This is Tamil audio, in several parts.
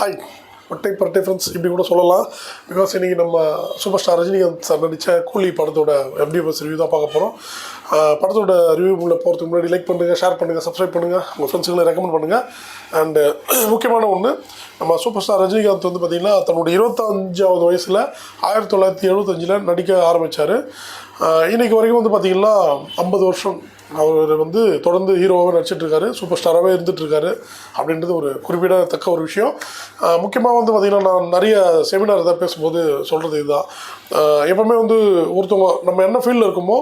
ஹாய் ஒட்டை பரட்டை ஃப்ரெண்ட்ஸ் இப்படி கூட சொல்லலாம். பிகாஸ் இன்றைக்கி நம்ம சூப்பர் ஸ்டார் ரஜினிகாந்த் சார் நடித்த கூலி படத்தோட எம்டிஎஃப்எஸ் ரிவ்யூ தான் பார்க்க போகிறோம் படத்தோட ரிவ்யூக்குள்ளே போகிறதுக்கு முன்னாடி லைக் பண்ணுங்கள் ஷேர் பண்ணுங்கள் சப்ஸ்கிரைப் பண்ணுங்கள் உங்கள் ஃப்ரெண்ட்ஸுகளை ரெக்கமெண்ட் பண்ணுங்கள் அண்டு முக்கியமான ஒன்று நம்ம சூப்பர் ஸ்டார் ரஜினிகாந்த் வந்து பார்த்திங்கன்னா தன்னுடைய இருபத்தஞ்சாவது வயசில் ஆயிரத்தி தொள்ளாயிரத்தி எழுபத்தஞ்சில் நடிக்க ஆரம்பித்தார் இன்றைக்கி வரைக்கும் வந்து பார்த்திங்கன்னா ஐம்பது வருஷம் அவர் வந்து தொடர்ந்து ஹீரோவாகவே நடிச்சிட்ருக்காரு சூப்பர் ஸ்டாராகவே இருந்துட்டுருக்காரு அப்படின்றது ஒரு குறிப்பிடத்தக்க ஒரு விஷயம். முக்கியமாக வந்து பார்த்திங்கன்னா நான் நிறைய செமினார் தான் பேசும்போது சொல்கிறது இதுதான். எப்போவுமே எப்பவுமே வந்து ஒருத்தவங்க நம்ம என்ன ஃபீல்டில் இருக்குமோ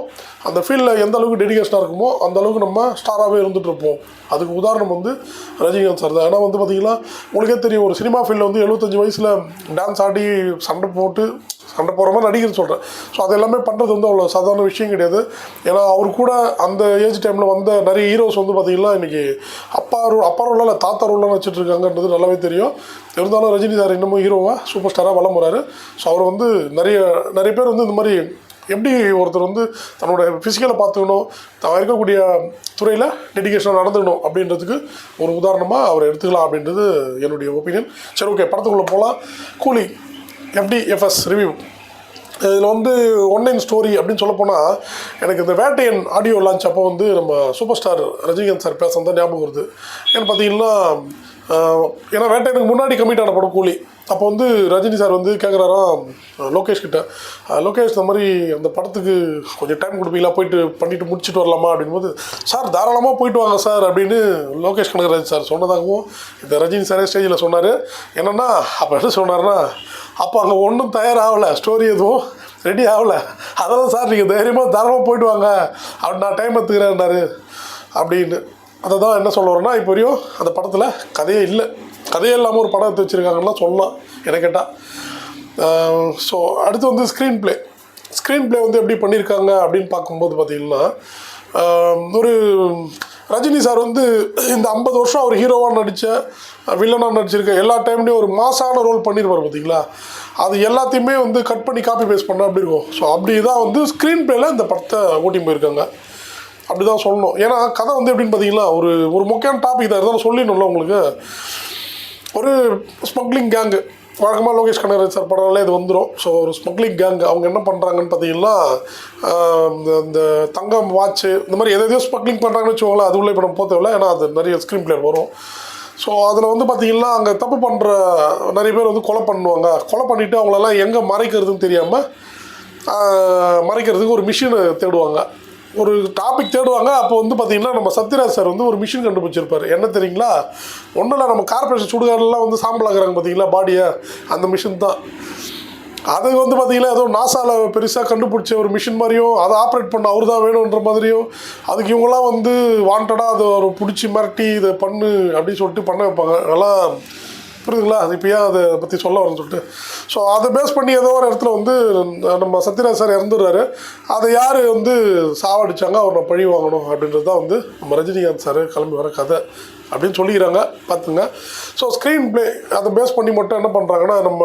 அந்த ஃபீல்டில் எந்த அளவுக்கு டெடிகேஷனாக இருக்குமோ அந்த அளவுக்கு நம்ம ஸ்டாராகவே இருந்துகிட்ருப்போம் அதுக்கு உதாரணம் வந்து ரஜினிகாந்த் சார் தான். ஏன்னா வந்து பார்த்திங்கன்னா உங்களுக்கே தெரியும் ஒரு சினிமா ஃபீல்டில் வந்து எழுபத்தஞ்சி வயசில் டான்ஸ் ஆடி சண்டை போட்டு சண்டை போகிற மாதிரி நடிகர் சொல்கிறேன் ஸோ அது எல்லாமே பண்ணுறது வந்து அவ்வளோ சாதாரண விஷயம் கிடையாது. ஏன்னா அவர் கூட அந்த ஏஜ் டைமில் வந்த நிறைய ஹீரோஸ் வந்து பார்த்திங்கன்னா இன்றைக்கி அப்பா ரோ அப்பா ரோலில் இல்லை தாத்தா ரோலில் வச்சுட்டு இருக்காங்கன்றது நல்லாவே தெரியும். இருந்தாலும் ரஜினி சார் இன்னமும் ஹீரோவாக சூப்பர் ஸ்டாராக வளம் போகிறாரு ஸோ அவர் வந்து நிறைய நிறைய பேர் வந்து இந்த மாதிரி எப்படி ஒருத்தர் வந்து தன்னோட ஃபிசிக்கலை பார்த்துக்கணும் தான் இருக்கக்கூடிய துறையில் டெடிக்கேஷனாக நடந்துக்கணும் அப்படின்றதுக்கு ஒரு உதாரணமாக அவர் எடுத்துக்கலாம் அப்படின்றது என்னுடைய ஒப்பீனியன் சரி ஓகே படத்துக்குள்ளே போகலாம் கூலி எஃப்டிஎஃப்எஸ் ரிவ்யூ இதில் வந்து ஒன்லைன் ஸ்டோரி அப்படின்னு சொல்ல போனால் எனக்கு இந்த வேட்டையன் ஆடியோ லான்ச் அப்போ வந்து நம்ம சூப்பர் ஸ்டார் ரஜினிகாந்த் சார் பேச தான் ஞாபகம் வருது. ஏன்னு பார்த்தீங்கன்னா ஏன்னா வேட்டையனுக்கு முன்னாடி கமிட் ஆன படம் கூலி. அப்போ வந்து ரஜினி சார் வந்து கேட்குறாராம் லோகேஷ் கிட்ட. லோகேஷ் இந்த மாதிரி அந்த படத்துக்கு கொஞ்சம் டைம் கொடுப்பீங்களா? போயிட்டு பண்ணிட்டு முடிச்சுட்டு வரலாமா? அப்படின்போது சார் தாராளமாக போயிட்டு வாங்க சார் அப்படின்னு லோகேஷ் கனகராஜ் சார் சொன்னதாகவும் இந்த ரஜினி சாரே ஸ்டேஜில் சொன்னார். என்னென்னா அப்போ என்ன சொன்னார்னா அப்போ அங்கே ஒன்றும் தயாராகலை ஸ்டோரி எதுவும் ரெடி ஆகலை. அதெல்லாம் சார் நீங்கள் தைரியமாக தாராளமாக போயிட்டு வாங்க. அப்படி நான் டைம் எடுத்துக்கிறேன்னாரு. அப்படின்னு. அதை தான் என்ன சொல்ல வரேன்னா இப்போ வரையும் அந்த படத்தில் கதையே இல்லை. கதையே இல்லாமல் ஒரு படம் எடுத்து வச்சுருக்காங்கன்னா சொல்லலாம் என்ன கேட்டால் ஸோ அடுத்து வந்து ஸ்க்ரீன் ப்ளே ஸ்க்ரீன் ப்ளே வந்து எப்படி பண்ணியிருக்காங்க அப்படின்னு பார்க்கும்போது பார்த்திங்கன்னா ஒரு ரஜினி சார் வந்து இந்த ஐம்பது வருஷம் அவர் ஹீரோவாக நடித்த வில்லனாக நடிச்சிருக்க எல்லா டைம்லேயும் ஒரு மாசான ரோல் பண்ணியிருப்பார் பார்த்தீங்களா அது எல்லாத்தையுமே வந்து கட் பண்ணி காப்பி பேஸ்ட் பண்ண அப்படி இருக்கும். ஸோ அப்படி தான் வந்து ஸ்க்ரீன் ப்ளேயில் இந்த படத்தை ஓட்டி போயிருக்காங்க. அப்படி தான் சொல்லணும். ஏன்னா கதை வந்து எப்படின்னு பார்த்தீங்களா ஒரு ஒரு முக்கியமான டாபிக் தான். இருந்தாலும் சொல்லிடணும்ல உங்களுக்கு. ஒரு ஸ்மக்லிங் கேங்கு வழக்கமாக லோகேஷ் கனகராஜ் சார் படம்லாம் இது வந்துடும் ஸோ ஒரு ஸ்மக்லிங் கேங் அவங்க என்ன பண்ணுறாங்கன்னு பார்த்தீங்கன்னா இந்த இந்த தங்கம் வாட்ச்சு இந்த மாதிரி எதையோ ஸ்மக்லிங் பண்ணுறாங்கன்னு வச்சுக்கோங்களேன் அது உள்ள இப்போ நம்ம போத்தவில்லை ஏன்னா அது நிறைய ஸ்க்ரீன் பிளேயர் வரும். ஸோ அதில் வந்து பார்த்தீங்கன்னா அங்கே தப்பு பண்ணுற நிறைய பேர் வந்து கொலை பண்ணுவாங்க. கொலை பண்ணிவிட்டு அவங்களெல்லாம் எங்கே மறைக்கிறதுன்னு தெரியாமல் மறைக்கிறதுக்கு ஒரு மிஷினை தேடுவாங்க. ஒரு டாபிக் தேடுவாங்க அப்போ வந்து பார்த்தீங்கன்னா நம்ம சத்யராஜ் சார் வந்து ஒரு மிஷின் கண்டுபிடிச்சிருப்பாரு. என்ன தெரியுங்களா? ஒன்றும் இல்லை நம்ம கார்பரேஷன் சுடுகாடெல்லாம் வந்து சாம்பிள் ஆகுறாங்க பார்த்தீங்களா பாடியை அந்த மிஷின் தான். அது வந்து பார்த்தீங்கன்னா ஏதோ நாசாவில் பெருசாக கண்டுபிடிச்ச ஒரு மிஷின் மாதிரியும் அதை ஆப்ரேட் பண்ண அவர் தான் வேணுன்ற மாதிரியும் அதுக்கு இவங்களாம் வந்து வாண்டடாக அதை ஒரு பிடிச்சி மிரட்டி இதை பண்ணு அப்படின்னு சொல்லிட்டு பண்ண வைப்பாங்க. நல்லா புரியுதுங்களா அது இப்போ ஏன் அதை பற்றி சொல்ல வரேன்னு சொல்லிட்டு. ஸோ அதை பேஸ் பண்ணி ஏதோ ஒரு இடத்துல வந்து நம்ம சத்யராஜ் சார் இறந்துடுறாரு. அதை யார் வந்து சாவடிச்சாங்க? அவரை பழி வாங்கணும் அப்படின்றது தான் வந்து நம்ம ரஜினிகாந்த் சார் கிளம்பி வர கதை அப்படின்னு சொல்லிக்கிறாங்க. பார்த்துங்க. ஸோ ஸ்க்ரீன் ப்ளே அதை பேஸ் பண்ணி மட்டும் என்ன பண்ணுறாங்கன்னா நம்ம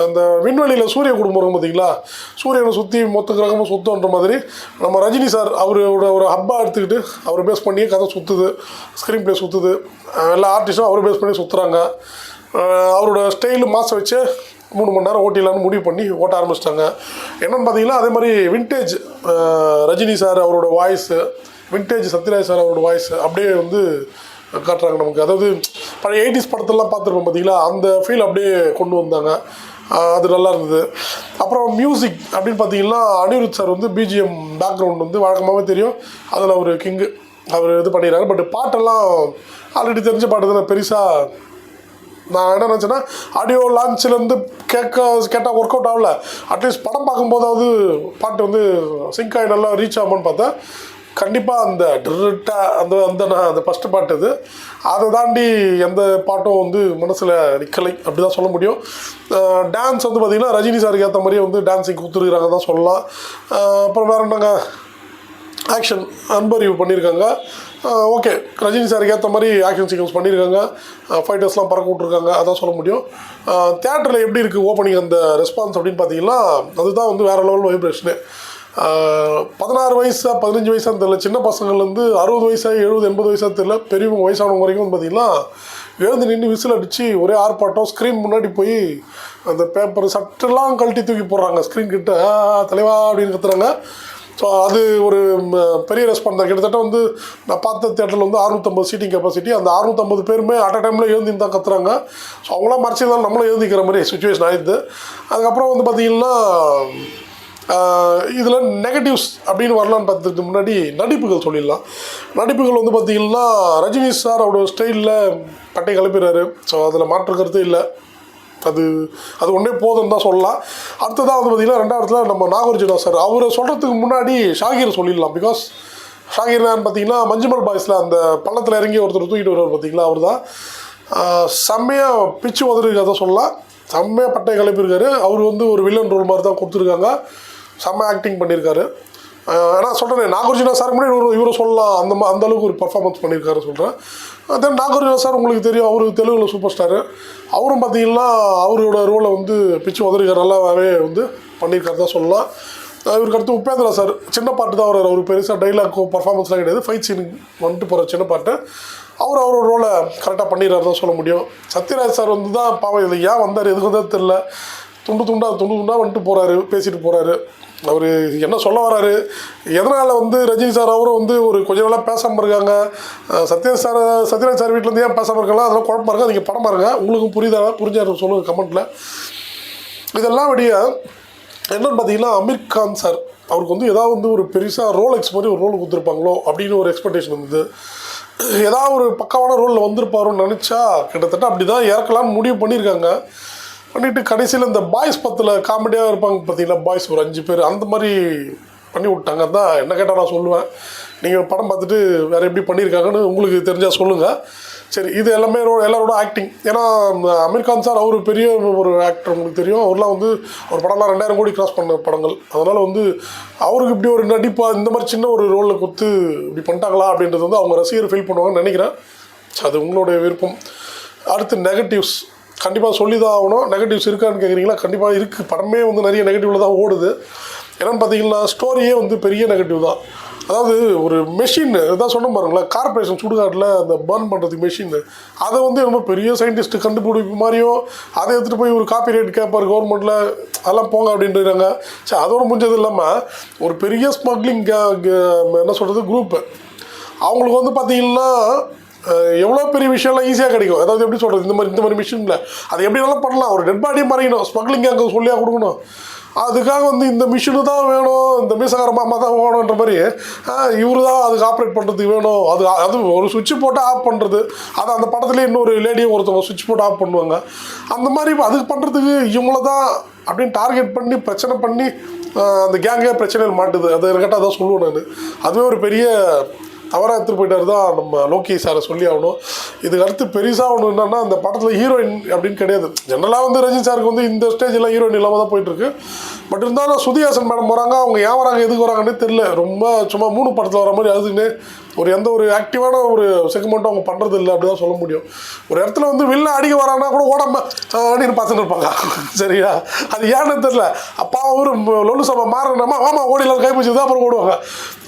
அந்த விண்வெளியில் சூரிய குடும்பம் இருக்கும் பார்த்தீங்களா சூரியனை சுற்றி மொத்த கிரகமும் சுத்தன்ற மாதிரி நம்ம ரஜினி சார் அவரோட ஒரு ஹப்பா எடுத்துக்கிட்டு அவரை பேஸ் பண்ணியே கதை சுற்றுது ஸ்க்ரீன் ப்ளே சுற்றுது எல்லா ஆர்டிஸ்ட்டும் அவரை பேஸ் பண்ணி சுற்றுறாங்க அவரோட ஸ்டைலு மாதம் வச்சு மூணு மணி நேரம் ஓட்டிடலான்னு முடிவு பண்ணி ஓட்ட ஆரம்பிச்சிட்டாங்க. என்னென்னு பார்த்தீங்கன்னா அதே மாதிரி வின்டேஜ் ரஜினி சார் அவரோட வாய்ஸு வின்டேஜ் சத்யராஜ் சார் அவரோட வாய்ஸ் அப்படியே வந்து காட்டுறாங்க நமக்கு. அதாவது பழைய எயிட்டிஸ் படத்தெல்லாம் பார்த்துருப்போம் பார்த்தீங்களா? அந்த ஃபீல் அப்படியே கொண்டு வந்தாங்க. அது நல்லா இருந்தது. அப்புறம் மியூசிக் அப்படின்னு பார்த்தீங்கன்னா அனிருத் சார் வந்து பிஜிஎம் பேக்ரவுண்ட் வந்து வழக்கமாகவே தெரியும். அதில் ஒரு கிங்கு அவர் இது பண்ணிடுறாரு. பட் பாட்டெல்லாம் ஆல்ரெடி தெரிஞ்ச பாட்டு தான். பெருசாக நான் என்ன நினச்சேன்னா ஆடியோ லான்ச்லேருந்து கேட்க கேட்டால் ஒர்க் அவுட் ஆகல அட்லீஸ்ட் படம் பார்க்கும்போதாவது பாட்டு வந்து சிங்க் ஆகி நல்லா ரீச் ஆகும்னு பார்த்தேன் கண்டிப்பாக அந்த டிரிட்டா அந்த அந்த நான் அந்த ஃபஸ்ட்டு பாட்டு இது. அதை தாண்டி எந்த பாட்டும் வந்து மனசில் நிற்கலை அப்படி தான் சொல்ல முடியும். டான்ஸ் வந்து பார்த்திங்கன்னா ரஜினி சாருக்கு ஏற்ற மாதிரியே வந்து டான்ஸிங் கொடுத்துருக்குறாங்க தான் சொல்லலாம். அப்புறம் வேறு என்னங்க? ஆக்ஷன் அன்பறிவு பண்ணியிருக்காங்க ஓகே ரஜினி சாருக்கு ஏற்ற மாதிரி ஆக்ஷன் சீக்வன்ஸ் பண்ணியிருக்காங்க ஃபைட்டர்ஸ்லாம் பறக்க விட்ருக்காங்க அதான் சொல்ல முடியும். தேட்டரில் எப்படி இருக்குது ஓப்பனிங் அந்த ரெஸ்பான்ஸ் அப்படின்னு பார்த்தீங்கன்னா அதுதான் வந்து வேறு லெவல் வைப்ரேஷனு பதினாறு வயசாக பதினஞ்சு வயசாக தெரியல. சின்ன பசங்கள்லேருந்து அறுபது வயசாக எழுபது எண்பது வயசாக தெரியல. பெரியவங்க வயசானவங்க வரைக்கும் வந்து பார்த்தீங்கன்னா எழுந்து நின்று விசில் அடித்து ஒரே ஆர்ப்பாட்டம் ஸ்க்ரீன் முன்னாடி போய் அந்த பேப்பர் சட்டெல்லாம் கழட்டி தூக்கி போடுறாங்க. ஸ்க்ரீன் கிட்ட தலைவா அப்படின்னு கத்துறாங்க. ஸோ அது ஒரு பெரிய ரெஸ்பான்ஸ் தான். கிட்டத்தட்ட வந்து நான் பார்த்த தேட்டரில் வந்து அறுநூத்தம்பது சீட்டிங் கெப்பாசிட்டி அந்த அறுநூத்தம்பது பேருமே அட் அ டைமில் எழுந்தின்னு தான் கத்துறாங்க. ஸோ அவங்களாம் மறைச்சிருந்தாலும் நம்மளும் எழுந்திக்கிற மாதிரி சுச்சுவேஷன் ஆயிடுது. அதுக்கப்புறம் வந்து பார்த்திங்கன்னா இதில் நெகட்டிவ்ஸ் அப்படின்னு வரலான்னு பார்த்ததுக்கு முன்னாடி நடிப்புகள் சொல்லிடலாம். நடிப்புகள் வந்து பார்த்திங்கன்னா ரஜினி சார் அவரோட ஸ்டைலில் பட்டை கிளப்பிடுறாரு ஸோ அதில் மாற்று கருத்து இல்லை. அது அது ஒன்றே போதும்னு தான் சொல்லலாம். அடுத்ததாக வந்து பார்த்திங்கன்னா ரெண்டாவது நம்ம நாகார்ஜுனா சார். அவரை சொல்கிறதுக்கு முன்னாடி ஷாகிர் சொல்லிடலாம். பிகாஸ் ஷாகிர் யாருன்னு பார்த்தீங்கன்னா மஞ்சுமல் பாய்ஸில் அந்த பள்ளத்தில் இறங்கி ஒருத்தர் தூக்கிட்டு வருவார் பார்த்தீங்களா அவர் தான் செம்மையாக பிச்சு உதறிருக்காத சொல்லலாம். செம்மையாக பட்டை கிளப்பியிருக்காரு. அவர் வந்து ஒரு வில்லன் ரோல் மாதிரி தான் கொடுத்துருக்காங்க. செம்ம ஆக்டிங் பண்ணியிருக்காரு. ஆனால் சொல்கிறேன் நாகார்ஜுனா சார் முன்னாடி இவரு இவரும் சொல்லலாம். அந்த மா- அந்த அளவுக்கு ஒரு பர்ஃபார்மன்ஸ் பண்ணியிருக்காரு சொல்கிறேன் தென் நாகார்ஜுனா சார் உங்களுக்கு தெரியும் அவரு தெலுங்குல சூப்பர் ஸ்டாரு அவரும் பார்த்தீங்கன்னா அவரோட ரோலை வந்து பிச்சு உதறிக்கார் நல்லாவே வந்து பண்ணியிருக்காரு தான் சொல்லலாம். இவருக்கு அடுத்து உபேந்திரா சார் சின்ன பாட்டு தான் அவர் அவர் பெருசாக டைலாக்கோ பர்ஃபார்மன்ஸ்லாம் கிடையாது. ஃபைட் சீன் வந்துட்டு போகிற சின்ன பாட்டு. அவர் அவரோட ரோலை கரெக்டாக பண்ணிடுறாரு தான் சொல்ல முடியும். சத்யராஜ் சார் வந்து தான் பாவம் இது ஏன் வந்தார் எதுக்கு தான் தெரில துண்டு துண்டா துண்டு துண்டா வந்துட்டு போகிறாரு பேசிட்டு போகிறாரு அவர் என்ன சொல்ல வராரு? எதனால் வந்து ரஜினி சார் அவரும் வந்து ஒரு கொஞ்ச நாளாக பேசாமல் இருக்காங்க? சத்யா சத்யராஜ் சார் சத்யராஜ் சார் வீட்டிலேருந்து ஏன் பேசாமல் இருக்கலாம் அதெல்லாம் குழப்பமா இருக்கா? நீங்கள் படம் பாருங்க. உங்களுக்கும் புரியுதா? புரிஞ்சாரு சொல்லுங்கள் கமெண்ட்டில் இதெல்லாம் விடிய என்னன்னு பார்த்தீங்கன்னா அமீர் கான் சார் அவருக்கு வந்து ஏதாவது வந்து ஒரு பெருசாக ரோலெக்ஸ் மாதிரி ஒரு ரோல் கொடுத்துருப்பாங்களோ அப்படின்னு ஒரு எக்ஸ்பெக்டேஷன் இருந்தது ஏதாவது ஒரு பக்காவான ரோலில் வந்திருப்பாருன்னு நினச்சா கிட்டத்தட்ட அப்படி தான் இறக்கலாம்னு முடிவு பண்ணியிருக்காங்க. பண்ணிட்டு கடைசியில் இந்த பாய்ஸ் பத்தில் காமெடியாக இருப்பாங்க பார்த்தீங்களா பாய்ஸ் ஒரு அஞ்சு பேர் அந்த மாதிரி பண்ணி விட்டாங்க. தான் என்ன கேட்டால் நான் சொல்லுவேன். நீங்கள் படம் பார்த்துட்டு வேறு எப்படி பண்ணியிருக்காங்கன்னு உங்களுக்கு தெரிஞ்சால் சொல்லுங்கள் சரி இது எல்லாமே ரோ- எல்லாரோட ஆக்டிங் ஏன்னா அமீர் கான் சார் அவர் பெரிய ஒரு ஆக்டர் உங்களுக்கு தெரியும். அவர்லாம் வந்து அவர் படம்லாம் ரெண்டாயிரம் கோடி கிராஸ் பண்ண படங்கள். அதனால் வந்து அவருக்கு இப்படி ஒரு நடிப்பாக இந்த மாதிரி சின்ன ஒரு ரோலில் கொடுத்து இப்படி பண்ணிட்டாங்களா அப்படின்றது வந்து அவங்க ரசிகர் ஃபீல் பண்ணுவாங்கன்னு நினைக்கிறேன். அது உங்களுடைய விருப்பம். அடுத்து நெகட்டிவ்ஸ் கண்டிப்பாக சொல்லி தான் ஆகணும். நெகட்டிவ்ஸ் இருக்கான்னு கேட்குறீங்களா கண்டிப்பாக இருக்குது படமே வந்து நிறைய நெகட்டிவில் தான் ஓடுது. ஏன்னா பார்த்தீங்கன்னா ஸ்டோரியே வந்து பெரிய நெகட்டிவ் தான். அதாவது ஒரு மெஷின் இதான் சொன்ன பாருங்களேன். கார்பரேஷன் சுடுகாட்டில் அந்த பர்ன் பண்ணுறதுக்கு மெஷின் அதை வந்து ரொம்ப பெரிய சயின்டிஸ்ட் கண்டுபிடிப்பு மாதிரியும் அதை எடுத்துகிட்டு போய் ஒரு காப்பி ரேட் கேட்பார் கவர்மெண்ட்டில் அதெல்லாம் போங்க அப்படின்றாங்க. சரி அதோட முடிஞ்சது இல்லாமல் ஒரு பெரிய ஸ்மக்லிங் என்ன சொல்கிறது குரூப்பு அவங்களுக்கு வந்து பார்த்தீங்கன்னா எவ்வளோ பெரிய விஷயம்லாம் ஈஸியாக கிடைக்கும். அதாவது எப்படி சொல்கிறது இந்த மாதிரி இந்த மாதிரி மிஷினில் அது எப்படி பண்ணலாம். ஒரு டெட் பாடியை மறையணும். ஸ்மக்லிங் அங்கே சொல்லியாக கொடுக்கணும். அதுக்காக வந்து இந்த மிஷினு தான் வேணும். இந்த மீசகார மாமா தான் வேணுன்ற மாதிரி இவரு தான் அதுக்கு ஆப்ரேட் பண்ணுறதுக்கு வேணும். அது அது ஒரு சுவிட்ச் போட்டு ஆஃப் பண்ணுறது அது அந்த படத்துலேயே இன்னொரு லேடியை ஒருத்தவங்க சுவிட்ச் போட்டு ஆஃப் பண்ணுவாங்க. அந்த மாதிரி அதுக்கு பண்ணுறதுக்கு இவங்கள தான் அப்படின்னு டார்கெட் பண்ணி பிரச்சனை பண்ணி அந்த கேங்கே பிரச்சனைகள் மாட்டுது. அதை கேட்டால் அதான் சொல்லுவேன் நான். அதுவே ஒரு பெரிய தவறாக எடுத்துகிட்டு போயிட்டார் தான் நம்ம லோகி சாரை சொல்லி ஆகணும். இதுக்கு அடுத்து பெருசாக ஒன்று என்னன்னா அந்த படத்தில் ஹீரோயின் அப்படின்னு கிடையாது. ஜென்ரலாக வந்து ரஜினி சாருக்கு வந்து இந்த ஸ்டேஜில் ஹீரோயின் இல்லாமல் தான் போயிட்டுருக்கு. பட் இருந்தாலும் சுதிஹாசன் மேடம் வராங்க அவங்க ஏன் வராங்க எதுக்கு வராங்கன்னே தெரில ரொம்ப சும்மா மூணு படத்தில் வர மாதிரி அதுக்குன்னு ஒரு எந்த ஒரு ஆக்டிவான ஒரு செக்மெண்ட்டும் அவங்க பண்ணுறது இல்லை அப்படி தான் சொல்ல முடியும். ஒரு இடத்துல வந்து வில்ல அடிக்க வராங்கன்னா கூட ஓடாம அப்படின்னு பார்த்துட்டு இருப்பாங்க. சரியா? அது ஏன்னு தெரில அப்பா ஒரு லொல்லு சபை மாறணுமா ஆமாம் ஓடிலாம் கைப்பிடிச்சு தான் அப்புறம் ஓடுவாங்க.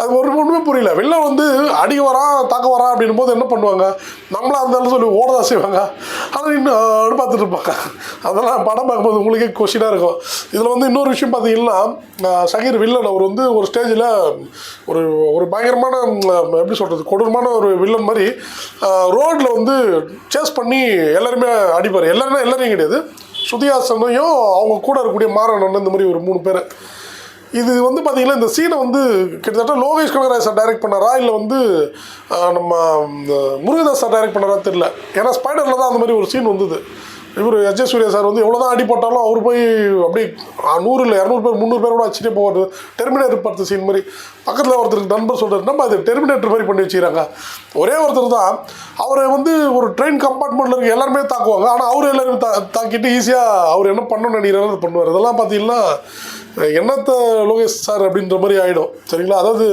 அது ஒரு ஒன்றுமே புரியல. வெளில வந்து அடிக்க வரான் தாக்க வரான் அப்படின்னும் போது என்ன பண்ணுவாங்க? நம்மளாக இருந்தாலும் சொல்லி ஓடதான் செய்வாங்க. ஆனால் இன்னும் பார்த்துட்டு இருப்பாங்க. அதெல்லாம் படம் பார்க்கும்போது உங்களுக்கே கொஷினாக இருக்கும். இதில் வந்து இன்னொரு விஷயம் பார்த்தீங்கன்னா சகீர் வில்லன் அவர் வந்து ஒரு ஸ்டேஜில் ஒரு ஒரு பயங்கரமான எப்படி சொல்கிறது கொடூரமான ஒரு வில்லன் மாதிரி ரோட்டில் வந்து சேஸ் பண்ணி எல்லாருமே அடிப்பார். எல்லாருமே எல்லாரையும் கிடையாது. சுதிஹாசனையும் அவங்க கூட இருக்கக்கூடிய மாறன் இந்த மாதிரி ஒரு மூணு பேர். இது வந்து பார்த்திங்கன்னா இந்த சீனை வந்து கிட்டத்தட்ட லோகேஷ் கனகராஜ் சார் டைரக்ட் பண்ணாரா? இல்லை வந்து நம்ம இந்த முருகதாஸ் சார் டைரக்ட் பண்ணாரா தெரியல. ஏன்னா ஸ்பைடரில் தான் அந்த மாதிரி ஒரு சீன் வந்தது. இவர் அஜய் சூர்யா சார் வந்து எவ்வளோ தான் அடி போட்டாலும் அவர் போய் அப்படியே நூறு இல்லை இரநூறு பேர் முந்நூறு பேர் கூட போவார். டெர்மினேட்டர் பார்த்த சீன் மாதிரி. பக்கத்தில் ஒருத்தருக்கு நண்பர் சொல்கிறார் நம்ம அது டெர்மினேட்டர் மாதிரி பண்ணி வச்சுக்கிறாங்க? ஒரே ஒருத்தர் தான் அவரை வந்து ஒரு ட்ரெயின் கம்பார்ட்மெண்ட்டில் இருக்க எல்லாருமே தாக்குவாங்க. ஆனால் அவர் எல்லாரும் தா தாக்கிட்டு ஈஸியாக அவர் என்ன பண்ணணும்னு நினைக்கிறாரோ அதை பண்ணுவார். இதெல்லாம் பார்த்தீங்கன்னா என்னத்த லோகேஷ் சார் அப்படின்ற மாதிரி ஆகிடும் சரிங்களா? அதாவது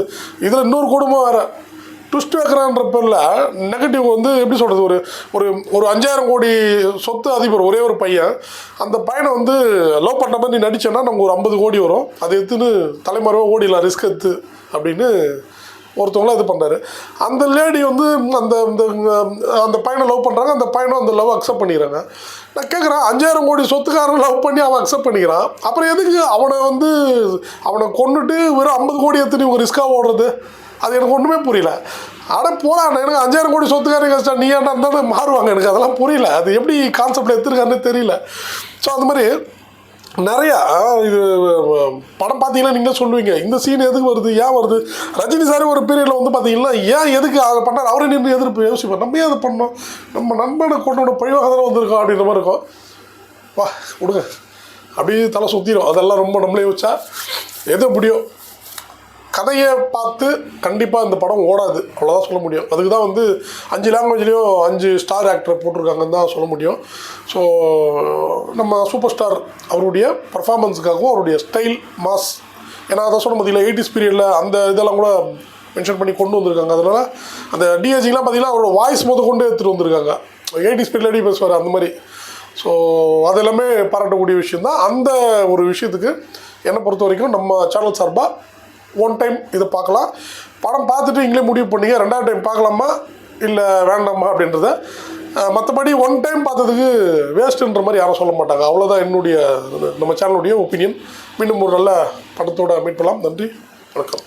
இதில் இன்னொரு குடும்பம் வேறு. ட்விஸ்ட் வைக்கிறான்ற பேரில் நெகட்டிவ் வந்து எப்படி சொல்கிறது ஒரு ஒரு ஒரு அஞ்சாயிரம் கோடி சொத்து அதிபர் ஒரே ஒரு பையன். அந்த பையனை வந்து லவ் பண்ண மாதிரி நீ நடிச்சேன்னா நமக்கு ஒரு ஐம்பது கோடி வரும். அதை எடுத்துன்னு தலைமறைவாக ஓடிடலாம் ரிஸ்க் எடுத்து அப்படின்னு ஒருத்தவங்கள இது பண்ணுறாரு அந்த லேடி வந்து அந்த அந்த அந்த பையனை லவ் பண்ணுறாங்க அந்த பையனும் அந்த லவ் அக்செப்ட் பண்ணிக்கிறாங்க. நான் கேட்குறேன் அஞ்சாயிரம் கோடி சொத்துக்காரன் லவ் பண்ணி அவன் அக்செப்ட் பண்ணிக்கிறான். அப்புறம் எதுக்கு அவனை வந்து அவனை கொண்டுட்டு வெறும் ஐம்பது கோடி எத்தனை இவங்க ரிஸ்க்காக ஓடுறது? அது எனக்கு ஒன்றுமே புரியல. ஆனால் போடா எனக்கு அஞ்சாயிரம் கோடி சொத்துக்காரங்க கஷ்டம். நீ ஏன்டா இருந்தாலும் மாறுவாங்க? எனக்கு அதெல்லாம் புரியல. அது எப்படி கான்செப்டில் எடுத்துருக்காருன்னு தெரியல. ஸோ அந்த மாதிரி நிறையா இது படம் பார்த்தீங்கன்னா நீங்கள் சொல்லுவீங்க. இந்த சீன் எதுக்கு வருது? ஏன் வருது? ரஜினி சார் ஒரு பீரியடில் வந்து பார்த்தீங்கன்னா ஏன் எதுக்கு அதை பண்ணார்? அவரே நின்று எதிர்ப்பு யோசிப்பார். நம்ம ஏன் அதை பண்ணோம்? நம்ம நண்பனை கொண்டோட பழிவாக தானே வந்திருக்கோம் அப்படின்ற மாதிரி இருக்கும். வா விடுங்க. அப்படியே தலை சுற்றிடும் அதெல்லாம் ரொம்ப நம்மளே யோசிச்சா எது முடியும் கதையை பார்த்து கண்டிப்பாக இந்த படம் ஓடாது. அவ்வளோதான் சொல்ல முடியும். அதுக்கு தான் வந்து அஞ்சு லாங்குவேஜ்லேயும் அஞ்சு ஸ்டார் ஆக்டரை போட்டிருக்காங்கன்னு தான் சொல்ல முடியும். ஸோ நம்ம சூப்பர் ஸ்டார் அவருடைய பர்ஃபார்மன்ஸுக்காகவும் அவருடைய ஸ்டைல் மாஸ் ஏன்னா அதை சொல்ல முடியல எயிட்டிஸ் பீரியடில் அந்த இதெல்லாம் கூட மென்ஷன் பண்ணி கொண்டு வந்திருக்காங்க. அதனால் அந்த டிஹெச்சிலாம் பார்த்தீங்கன்னா அவரோட வாய்ஸ் முத கொண்டு எடுத்துகிட்டு வந்திருக்காங்க. எயிட்டிஸ் பீரியட் எப்படி பேசுவார் அந்த மாதிரி. ஸோ அதெல்லாமே பாராட்டக்கூடிய விஷயம் தான் அந்த ஒரு விஷயத்துக்கு என்னை பொறுத்த வரைக்கும் நம்ம சேனல் சார்பாக ஒன் டைம் இதை பார்க்கலாம். படம் பார்த்துட்டு நீங்களே முடிவு பண்ணிங்க. ரெண்டாவது டைம் பார்க்கலாமா? இல்லை வேண்டாமா அப்படின்றத? மற்றபடி ஒன் டைம் பார்த்ததுக்கு வேஸ்ட்டுன்ற மாதிரி யாரும் சொல்ல மாட்டாங்க. அவ்வளோதான் என்னுடைய நம்ம சேனலுடைய ஒப்பீனியன் மீண்டும் ஒரு நல்ல படத்தோட மீட் பண்ணலாம் நன்றி. வணக்கம்.